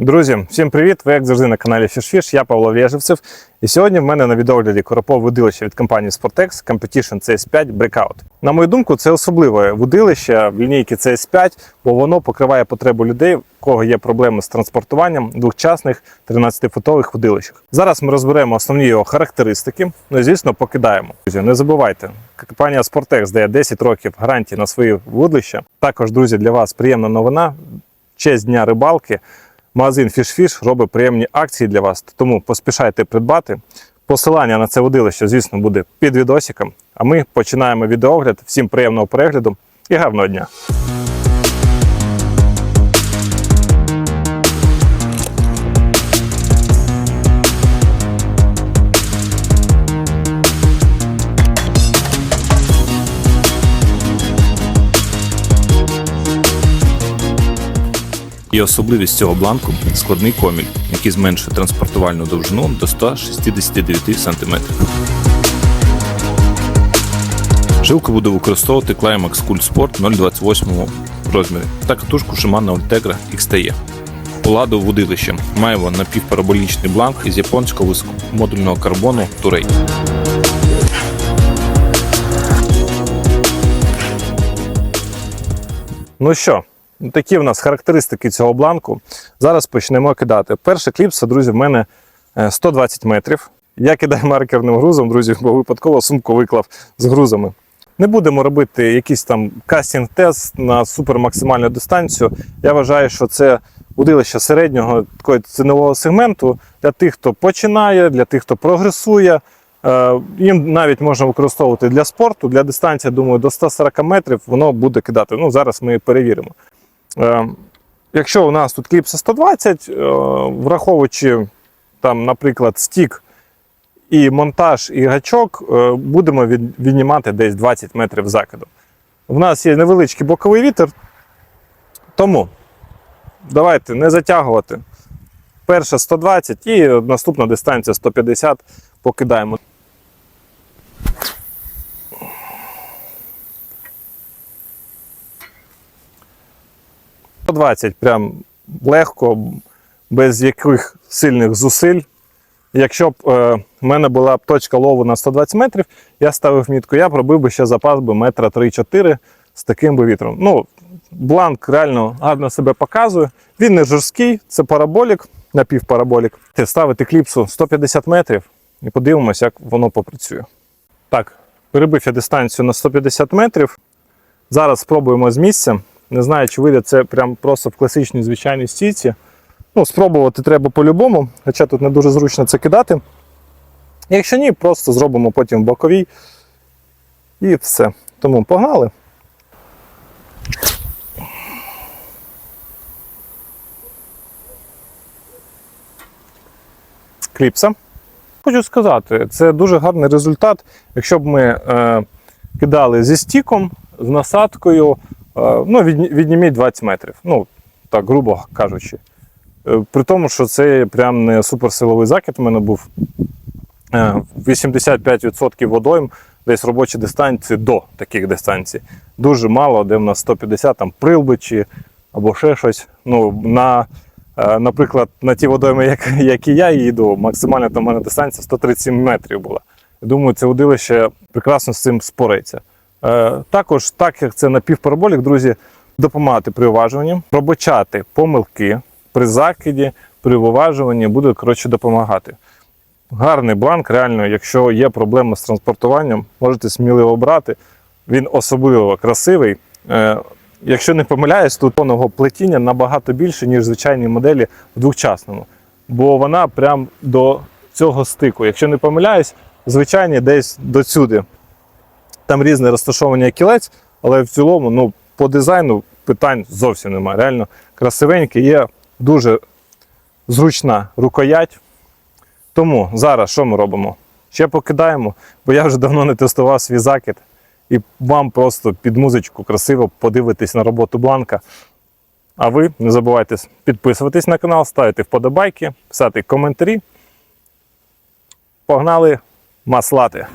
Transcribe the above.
Друзі, всім привіт! Ви як завжди на каналі FishFish, я Павло Вєжевцев. І сьогодні в мене на відеогляді коропове водилище від компанії Sportex Competition CS5 Breakout. На мою думку, це особливе водилище в лінійці CS5, бо воно покриває потребу людей, у кого є проблеми з транспортуванням двохчасних 13-футових водилищах. Зараз ми розберемо основні його характеристики. Ну і звісно, покидаємо. Друзі, не забувайте, компанія Sportex дає 10 років гарантії на свої вудлища. Також, друзі, для вас приємна новина. Честь дня рибалки. Магазин FishFish робить приємні акції для вас, тому поспішайте придбати. Посилання на це водилище, звісно, буде під відосиком. А ми починаємо відеогляд. Всім приємного перегляду і гарного дня! І особливість цього бланку складний коміль, який зменшує транспортувальну довжину до 169 см. Жилку буду використовувати Climax Cool Sport 028 розмірі та катушку Shimano Ultegra XTE. Уладу водилище має напівпараболічний бланк із японського високомодульного карбону Турей. Ну що, такі в нас характеристики цього бланку. Зараз почнемо кидати. Перша кліпса, друзі, в мене е, 120 метрів. Я кидаю маркерним грузом, друзі, бо випадково сумку виклав з грузами. Не будемо робити якийсь там кастинг-тест на супермаксимальну дистанцію. Я вважаю, що це удилище середнього такого цінового сегменту для тих, хто починає, для тих, хто прогресує. Е, Їм навіть можна використовувати для спорту, для дистанції, думаю, до 140 метрів воно буде кидати. Ну, зараз ми перевіримо. Е, Якщо у нас тут кліпса 120, е, враховуючи там, наприклад, стік і монтаж, і гачок, е, будемо віднімати десь 20 метрів закиду. У нас є невеличкий боковий вітер, тому давайте не затягувати. Перша 120 і наступна дистанція 150 покидаємо. – 120 прям легко, без яких сильних зусиль. Якщо б е, в мене була б точка лову на 120 метрів, я ставив мітку, я пробив би ще запас би метра 3-4 з таким би вітром. Ну, бланк реально гарно себе показує. Він не жорсткий, це параболік, напівпараболік. Ставити кліпсу 150 метрів і подивимося, як воно попрацює. Так, перебив я дистанцію на 150 метрів. Зараз спробуємо з місця. Не знаю, чи вийде це прям просто в класичній звичайній стійці. Ну, спробувати треба по-любому, хоча тут не дуже зручно це кидати. Якщо ні, просто зробимо потім боковій. І все. Тому погнали. Кліпса. Хочу сказати, це дуже гарний результат. Якщо б ми е, кидали зі стіком, з насадкою, ну, відніміть 20 метрів. Ну, так, грубо кажучи. Е, При тому, що це прям не суперсиловий закид у мене був. Е, 85% водойм, десь робочі дистанції до таких дистанцій. Дуже мало, де в нас 150 там прилбичі або ще щось. Ну, на, е, наприклад, на ті водойми, як, які я їду, максимальна там у мене дистанція 137 метрів була. Думаю, це водилище прекрасно з цим спориться. Е, також, так як це напівпараболік, друзі, допомагати при уважуванні, пробачати помилки при закиді, при виважуванні буде коротше допомагати. Гарний бланк, реально, якщо є проблеми з транспортуванням, можете сміливо брати. Він особливо красивий. Е, якщо не помиляюсь, тут тоного плетіння набагато більше, ніж звичайні моделі в двохчасному. Бо вона прям до цього стику. Якщо не помиляюсь, звичайні десь до сюди. Там різне розташовування кілець, але в цілому, ну, по дизайну питань зовсім немає. Реально красивенький, є дуже зручна рукоять. Тому зараз що ми робимо? Ще покидаємо, бо я вже давно не тестував свій закид. І вам просто під музичку красиво подивитись на роботу бланка. А ви не забувайте підписуватись на канал, ставити вподобайки, писати коментарі. Погнали маслати!